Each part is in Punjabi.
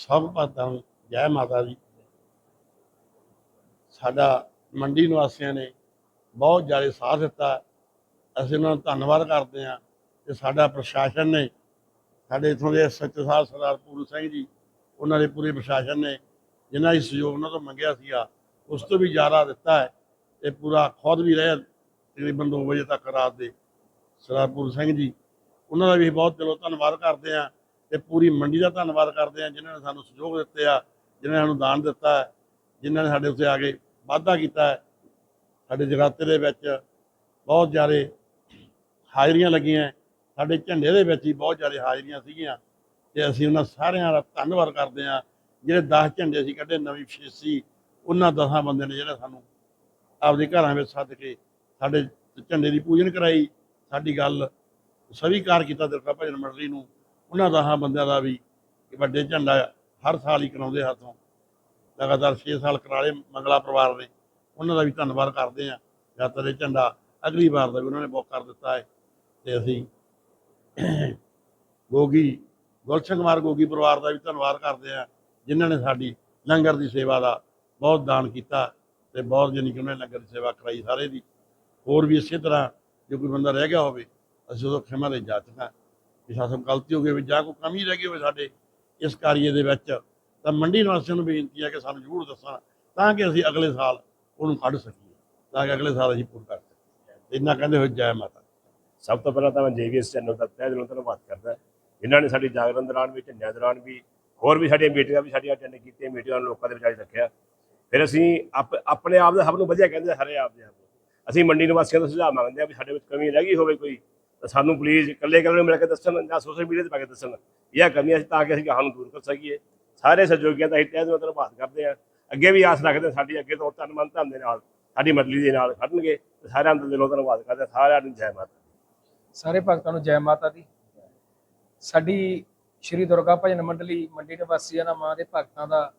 ਸਭ ਭਗਤਾਂ ਨੂੰ ਜੈ ਮਾਤਾ ਦੀ। ਸਾਡਾ ਮੰਡੀ ਨਿਵਾਸੀਆਂ ਨੇ ਬਹੁਤ ਜ਼ਿਆਦਾ ਸਾਥ ਦਿੱਤਾ। ਅਸੀਂ ਉਹਨਾਂ ਦਾ ਧੰਨਵਾਦ ਕਰਦੇ ਹਾਂ ਤੇ ਸਾਡਾ ਪ੍ਰਸ਼ਾਸਨ ਨੇ, ਸਾਡੇ ਇਥੋਂ ਦੇ ਸੱਚ ਸਾਹਿਬ ਸਰਦਾਰ ਪੂਰਨ ਸਿੰਘ ਜੀ, ਉਹਨਾਂ ਦੇ ਪੂਰੇ ਪ੍ਰਸ਼ਾਸਨ ਨੇ ਜਿਨ੍ਹਾਂ ਦੀ ਸਹਿਯੋਗ ਉਹਨਾਂ ਤੋਂ ਮੰਗਿਆ ਸੀਗਾ, ਉਸ ਤੋਂ ਵੀ ਜ਼ਿਆਦਾ ਦਿੱਤਾ ਹੈ ਤੇ ਪੂਰਾ ਖੁਦ ਵੀ ਰਹੇ ਤਕਰੀਬਨ 2 ਵਜੇ ਤੱਕ ਰਾਤ ਦੇ। ਸਰਦਾਰ ਪੂਰਨ ਸਿੰਘ ਜੀ, ਉਹਨਾਂ ਦਾ ਵੀ ਬਹੁਤ ਦਿਲੋਂ ਧੰਨਵਾਦ ਕਰਦੇ ਹਾਂ। ਤੇ ਪੂਰੀ ਮੰਡੀ ਦਾ ਧੰਨਵਾਦ ਕਰਦੇ ਹਾਂ ਜਿਨ੍ਹਾਂ ਨੇ ਸਾਨੂੰ ਸਹਿਯੋਗ ਦਿੱਤੇ ਆ, ਜਿਨ੍ਹਾਂ ਨੇ ਸਾਨੂੰ ਦਾਨ ਦਿੱਤਾ ਹੈ, ਜਿਨ੍ਹਾਂ ਨੇ ਸਾਡੇ ਉੱਤੇ ਆ ਕੇ ਵਾਅਦਾ ਕੀਤਾ ਹੈ। ਸਾਡੇ ਜਗਾਤੇ ਦੇ ਵਿੱਚ ਬਹੁਤ ਜ਼ਿਆਦਾ ਹਾਜ਼ਰੀਆਂ ਲੱਗੀਆਂ ਸਾਡੇ ਝੰਡੇ ਦੇ ਵਿੱਚ ਹੀ ਬਹੁਤ ਜ਼ਿਆਦਾ ਹਾਜ਼ਰੀਆਂ ਸੀਗੀਆਂ ਤੇ ਅਸੀਂ ਉਹਨਾਂ ਸਾਰਿਆਂ ਦਾ ਧੰਨਵਾਦ ਕਰਦੇ ਹਾਂ। ਜਿਹੜੇ 10 ਝੰਡੇ ਸੀ ਕੱਢੇ, ਨਵੀਂ ਫੇਸੀ, ਉਹਨਾਂ 10 ਬੰਦੇ ਨੇ ਜਿਹੜੇ ਸਾਨੂੰ ਆਪਦੇ ਘਰਾਂ ਵਿੱਚ ਸੱਦ ਕੇ ਸਾਡੇ ਝੰਡੇ ਦੀ ਪੂਜਨ ਕਰਾਈ। ਸਾਡੀ ਗੱਲ ਸਵੀਕਾਰ ਕੀਤਾ ਦਿਲਕਾ ਭਜਨ ਮੰਡਲੀ ਨੂੰ। ਉਹਨਾਂ 10 ਬੰਦਿਆਂ ਦਾ ਵੀ ਵੱਡੇ ਝੰਡਾ ਹਰ ਸਾਲ ਹੀ ਕਰਾਉਂਦੇ ਹੱਥੋਂ। ਲਗਾਤਾਰ 6 ਸਾਲ ਕਰਾਲੇ ਮੰਗਲਾ ਪਰਿਵਾਰ ਨੇ ਉਹਨਾਂ ਦਾ ਵੀ ਧੰਨਵਾਦ ਕਰਦੇ ਹਾਂ। ਜਦ ਦੇ ਝੰਡਾ ਅਗਲੀ ਵਾਰ ਦਾ ਵੀ ਉਹਨਾਂ ਨੇ ਬੁੱਕ ਕਰ ਦਿੱਤਾ ਹੈ। ਤੇ ਅਸੀਂ ਗੋਗੀ, ਗੁਲਸ਼ਨ ਕੁਮਾਰ ਗੋਗੀ ਪਰਿਵਾਰ ਦਾ ਵੀ ਧੰਨਵਾਦ ਕਰਦੇ ਹਾਂ, ਜਿਨ੍ਹਾਂ ਨੇ ਸਾਡੀ ਲੰਗਰ ਦੀ ਸੇਵਾ ਦਾ ਬਹੁਤ ਦਾਨ ਕੀਤਾ ਤੇ ਬਹੁਤ ਜਾਣੀ ਕਿ ਉਹਨਾਂ ਨੇ ਲੰਗਰ ਦੀ ਸੇਵਾ ਕਰਾਈ ਸਾਰੇ ਦੀ। ਹੋਰ ਵੀ ਇਸੇ ਤਰ੍ਹਾਂ ਜੇ ਕੋਈ ਬੰਦਾ ਰਹਿ ਗਿਆ ਹੋਵੇ, ਅਸੀਂ ਉਦੋਂ ਖਿਮਾ ਦੇ ਜਾ ਚੁੱਕਾ ਪ੍ਰਸ਼ਾਸਨ ਗਲਤੀ ਹੋ ਗਈ ਹੋਵੇ ਜਾਂ ਕੋਈ ਕਮੀ ਰਹਿ ਗਈ ਹੋਵੇ ਸਾਡੇ ਇਸ ਕਾਰਜ ਦੇ ਵਿੱਚ, ਤਾਂ ਮੰਡੀ ਨਿਵਾਸੀਆਂ ਨੂੰ ਬੇਨਤੀ ਹੈ ਕਿ ਸਾਨੂੰ ਜ਼ਰੂਰ ਦੱਸਣ ਤਾਂ ਕਿ ਅਸੀਂ ਅਗਲੇ ਸਾਲ ਉਹਨੂੰ ਕੱਢ ਸਕੀਏ, ਤਾਂ ਕਿ ਅਗਲੇ ਸਾਲ ਅਸੀਂ ਪੂਰ ਕਰ ਸਕੀਏ। ਇੰਨਾ ਕਹਿੰਦੇ ਹੋਏ ਜੈ ਮਾਤਾ ਸਭ ਤੋਂ ਪਹਿਲਾਂ ਤਾਂ ਮੈਂ ਜੇਵੀਐਸ ਚੈਨਲ ਦਾ ਤਹਿ ਦਿਲੋਂ ਧੰਨਵਾਦ ਕਰਦਾ। ਇਹਨਾਂ ਨੇ ਸਾਡੀ ਜਾਗਰਣ ਦੌਰਾਨ ਵੀ, ਝੰਡਿਆਂ ਦੌਰਾਨ ਵੀ, ਹੋਰ ਵੀ ਸਾਡੀਆਂ ਮੀਟਿੰਗਾਂ ਵੀ ਸਾਡੀਆਂ ਅਟੈਂਡ ਕੀਤੀਆਂ, ਮੀਟਿੰਗਾਂ ਨੂੰ ਲੋਕਾਂ ਦੇ ਵਿਚਾਰ ਰੱਖਿਆ। ਫਿਰ ਅਸੀਂ ਆਪਣੇ ਆਪ ਦਾ ਸਭ ਨੂੰ ਵਧੀਆ ਕਹਿੰਦੇ ਸਾਰੇ ਆਪ ਦੇ ਆਪ ਨੂੰ। ਅਸੀਂ ਮੰਡੀ ਨਿਵਾਸੀਆਂ ਤੋਂ ਸੁਝਾਅ ਮੰਗਦੇ ਆ ਵੀ ਸਾਡੇ ਵਿੱਚ ਕਮੀ ਰਹਿ ਗਈ ਹੋਵੇ ਕੋਈ ਸਾਨੂੰ ਪਲੀਜ਼ ਇਕੱਲੇ ਇਕੱਲੇ ਨੂੰ ਮਿਲ ਕੇ ਦੱਸਣ ਜਾਂ ਸੋਸ਼ਲ ਮੀਡੀਆ ਤੇ ਪਾ ਕੇ ਦੱਸਣ, ਇਹ ਕਮੀਆਂ ਸੀ ਤਾਂ ਕਿ ਅਸੀਂ ਗਾਹਾਂ ਨੂੰ ਦੂਰ ਕਰ ਸਕੀਏ। ਸਾਰੇ ਸਹਿਯੋਗੀਆਂ ਦਾ ਅਸੀਂ ਤਹਿ ਦਿਲੋਂ ਧੰਨਵਾਦ ਕਰਦੇ ਆ ਅੱਗੇ ਵੀ ਆਸ ਰੱਖਦੇ ਹਾਂ ਸਾਡੀ ਅੱਗੇ ਤੋਂ ਤਨ ਮਨ ਧਨ ਦੇ ਨਾਲ, ਸਾਡੀ ਮੰਡਲੀ ਦੇ ਨਾਲ ਖੜਨਗੇ ਸਾਰਿਆਂ ਦਾ ਦਿਲੋਂ ਧੰਨਵਾਦ ਕਰਦੇ ਸਾਰਿਆਂ ਨੂੰ ਜੈ ਮਾਤਾ ਸਾਰੇ ਭਗਤਾਂ ਨੂੰ ਜੈ ਮਾਤਾ ਦੀ। ਸਾਡੀ ਸ਼੍ਰੀ ਦੁਰਗਾ ਭਜਨ ਮੰਡਲੀ ਮੰਡੀ ਨਿਵਾਸੀਆਂ ਦਾ ਮਾਂ ਦੇ ਭਗਤਾਂ ਦਾ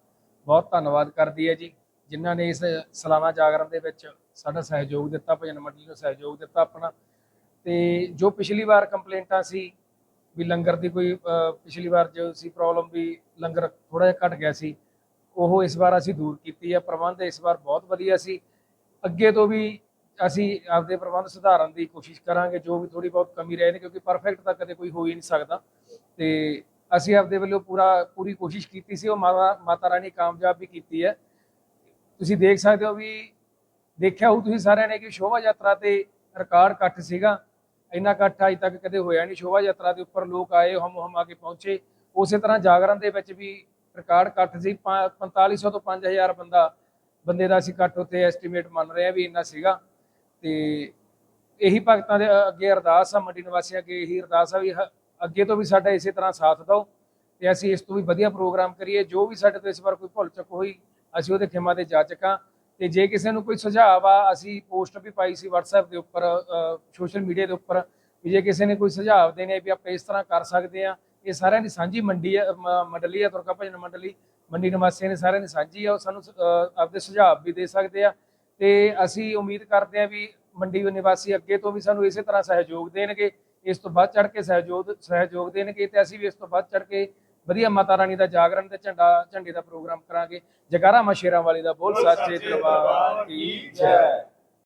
ਬਹੁਤ ਧੰਨਵਾਦ ਕਰਦੀ ਹੈ ਜੀ, ਜਿਨ੍ਹਾਂ ਨੇ ਇਸ ਸਾਲਾਨਾ ਜਾਗਰਣ ਦੇ ਵਿੱਚ ਸਾਡਾ ਸਹਿਯੋਗ ਦਿੱਤਾ, ਭਜਨ ਮੰਡਲੀ ਨੂੰ ਸਹਿਯੋਗ ਦਿੱਤਾ ਆਪਣਾ। ਤੇ ਜੋ ਪਿਛਲੀ ਵਾਰ ਕੰਪਲੇਂਟਾਂ ਸੀ ਵੀ ਲੰਗਰ ਦੀ ਕੋਈ ਪਿਛਲੀ ਵਾਰ ਜੋ ਸੀ ਪ੍ਰੋਬਲਮ ਵੀ ਲੰਗਰ ਥੋੜਾ ਜਿਹਾ ਘਟ ਗਿਆ ਸੀ, ਉਹ ਇਸ ਵਾਰ ਅਸੀਂ ਦੂਰ ਕੀਤੀ ਹੈ ਪ੍ਰਬੰਧ ਇਸ ਵਾਰ ਬਹੁਤ ਵਧੀਆ ਸੀ। ਅੱਗੇ ਤੋਂ ਵੀ ਅਸੀਂ ਆਪਦੇ ਪ੍ਰਬੰਧ ਸੁਧਾਰਨ ਦੀ ਕੋਸ਼ਿਸ਼ ਕਰਾਂਗੇ, ਜੋ ਵੀ ਥੋੜੀ ਬਹੁਤ ਕਮੀ ਰਹੇ ਨੇ, ਕਿਉਂਕਿ ਪਰਫੈਕਟ ਤਾਂ ਕਦੇ ਕੋਈ ਹੋ ਹੀ ਨਹੀਂ ਸਕਦਾ। ਤੇ ਅਸੀਂ ਆਪਦੇ ਵੱਲੋਂ ਪੂਰਾ, ਪੂਰੀ ਕੋਸ਼ਿਸ਼ ਕੀਤੀ ਸੀ, ਉਹ ਮਾਤਾ ਮਾਤਾ ਰਾਣੀ ਕਾਮਯਾਬ ਵੀ ਕੀਤੀ ਹੈ। ਤੁਸੀਂ ਦੇਖ ਸਕਦੇ ਹੋ ਵੀ ਦੇਖਿਆ ਹੋ ਤੁਸੀਂ ਸਾਰਿਆਂ ਨੇ ਕਿ ਸ਼ੋਭਾ ਯਾਤਰਾ ਤੇ ਰਿਕਾਰਡ ਇਕੱਠ ਸੀਗਾ। ਇੰਨਾ ਇਕੱਠ ਅਜੇ ਤੱਕ ਕਦੇ ਹੋਇਆ ਨਹੀਂ। ਸ਼ੋਭਾ ਯਾਤਰਾ ਦੇ ਉੱਪਰ ਲੋਕ ਆਏ, ਹਮ ਹਮ ਆ ਕੇ ਪਹੁੰਚੇ। ਉਸੇ ਤਰ੍ਹਾਂ ਜਾਗਰਣ ਦੇ ਵਿੱਚ ਵੀ ਰਿਕਾਰਡ ਇਕੱਠ ਸੀ। ਪੰ- 4500 ਤੋਂ 5000 ਬੰਦਾ, ਬੰਦੇ ਦਾ ਅਸੀਂ ਇਕੱਠ ਉੱਤੇ ਐਸਟੀਮੇਟ ਮੰਨ ਰਹੇ ਆ ਵੀ ਇੰਨਾ ਸੀਗਾ। ਤੇ ਇਹੀ ਭਗਤਾਂ ਦੇ ਅੱਗੇ ਅਰਦਾਸ ਆ, ਮੰਡੀ ਨਿਵਾਸੀਆਂ ਅੱਗੇ ਇਹੀ ਅਰਦਾਸ ਆ ਵੀ ਅੱਗੇ ਤੋਂ ਵੀ ਸਾਡਾ ਇਸੇ ਤਰ੍ਹਾਂ ਸਾਥ ਦਿਓ ਤੇ ਅਸੀਂ ਇਸ ਤੋਂ ਵੀ ਵਧੀਆ ਪ੍ਰੋਗਰਾਮ ਕਰੀਏ। ਜੋ ਵੀ ਸਾਡੇ ਤੋਂ ਇਸ ਵਾਰ ਕੋਈ ਭੁੱਲ ਚੁੱਕ ਹੋਈ, ਅਸੀਂ ਉਹਦੇ ਖਿਮਾ ਜਾ ਜਾਚਕਾਂ ਤੇ ਜੇ ਕਿਸੇ ਨੂੰ ਕੋਈ ਸੁਝਾਅ ਆ ਅਸੀਂ ਪੋਸਟ ਵੀ ਪਾਈ ਸੀ WhatsApp ਦੇ ਉੱਪਰ ਸੋਸ਼ਲ ਮੀਡੀਆ ਦੇ ਉੱਪਰ, ਵੀ ਜੇ ਕਿਸੇ ਨੇ ਕੋਈ ਸੁਝਾਅ ਦੇਣੇ ਵੀ ਆਪਾਂ ਇਸ ਤਰ੍ਹਾਂ ਕਰ ਸਕਦੇ ਆ ਇਹ ਸਾਰਿਆਂ ਦੀ ਸਾਂਝੀ ਮੰਡੀ ਹੈ ਮੰਡਲੀ ਆ, ਦੁਰਗਾ ਭਜਨ ਮੰਡਲੀ, ਮੰਡੀ ਨਿਵਾਸੀਆਂ ਨੇ ਸਾਰਿਆਂ ਦੀ ਸਾਂਝੀ ਆ, ਉਹ ਸਾਨੂੰ ਆਪਦੇ ਸੁਝਾਅ ਵੀ ਦੇ ਸਕਦੇ ਆ। ਤੇ ਅਸੀਂ ਉਮੀਦ ਕਰਦੇ ਹਾਂ ਵੀ ਮੰਡੀ ਨਿਵਾਸੀ ਅੱਗੇ ਤੋਂ ਵੀ ਸਾਨੂੰ ਇਸੇ ਤਰ੍ਹਾਂ ਸਹਿਯੋਗ ਦੇਣਗੇ, ਇਸ ਤੋਂ ਵੱਧ ਚੜ ਕੇ ਸਹਿਯੋਗ ਸਹਿਯੋਗ ਦੇਣਗੇ ਤੇ ਅਸੀਂ ਵੀ ਇਸ ਤੋਂ ਵੱਧ ਚੜ ਕੇ ਵਧੀਆ ਮਾਤਾ ਰਾਣੀ ਦਾ ਜਾਗਰਣ ਤੇ ਝੰਡਾ ਝੰਡੇ ਦਾ ਪ੍ਰੋਗਰਾਮ ਕਰਾਂਗੇ। ਜਗਾਰਾ ਮਸ਼ੇਰਾਂ ਵਾਲੀ ਦਾ ਬੋਲ ਸੱਚੇ ਦਰਬਾਰ ਕੀ ਜੈ।